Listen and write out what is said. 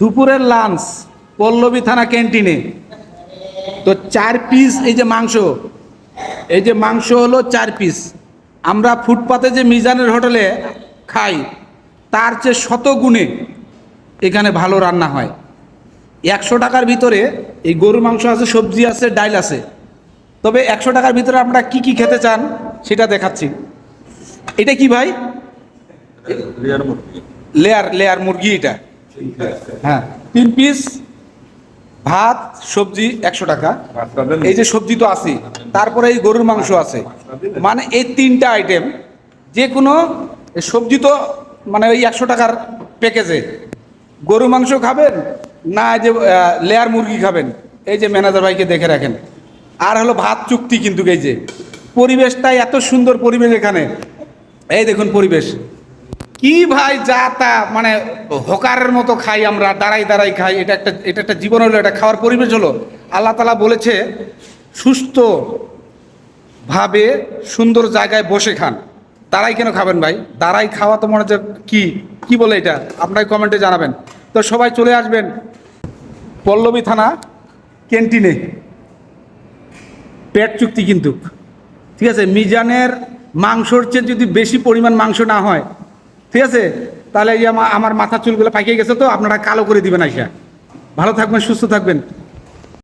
দুপুরের লাঞ্চ পল্লবী থানা ক্যান্টিনে তো চার পিস এই যে মাংস এই যে মাংস হলো চার পিস আমরা ফুটপাতে যে মিজানের হোটেলে খাই তার চেয়ে শত গুণে এখানে ভালো রান্না হয়। একশো টাকার ভিতরে এই গরুর মাংস আছে সবজি আছে ডাইল আছে। তবে একশো টাকার ভিতরে আপনারা কি কি খেতে চান সেটা দেখাচ্ছি। এটা কি ভাই? লেয়ার লেয়ার মুরগি এটা। হ্যাঁ তিন পিস ভাত, সবজি একশো টাকা। এই যে সবজি তো আছে তারপরে এই গরুর মাংস আছে। মানে এই তিনটা আইটেম যে কোনো সবজি তো মানে ওই একশো টাকার প্যাকেজে গরু মাংস খাবেন, না যে লেয়ার মুরগি খাবেন, এই যে ম্যানেজার ভাইকে দেখে রাখেন। আর হলো ভাত চুক্তি কিন্তু এই যে। পরিবেশটাই এত সুন্দর পরিবেশ এখানে। এই দেখুন পরিবেশ। কি ভাই যা তা মানে হকারের মতো খাই আমরা, দাঁড়াই দাঁড়াই খাই, এটা একটা এটা একটা জীবন হলো, এটা খাওয়ার পরিবেশ হলো। আল্লাহ তালা বলেছে সুস্থ ভাবে সুন্দর জায়গায় বসে খান। দাঁড়াই কেন খাবেন ভাই? দাঁড়াই খাওয়া তো মনে হচ্ছে কি কি বলে এটা? আপনারা কমেন্টে জানাবেন। তো সবাই চলে আসবেন পল্লবী থানা ক্যান্টিনে। পেট চুক্তি কিন্তু। ঠিক আছে, মিজানের মাংসর চেয়ে যদি বেশি পরিমাণ মাংস না হয় ঠিক আছে? তাহলে আমার মাথার চুলগুলো পাকিয়ে গেছে তো, আপনারা কালো করে দিবেন আইসা। ভালো থাকবেন, সুস্থ থাকবেন।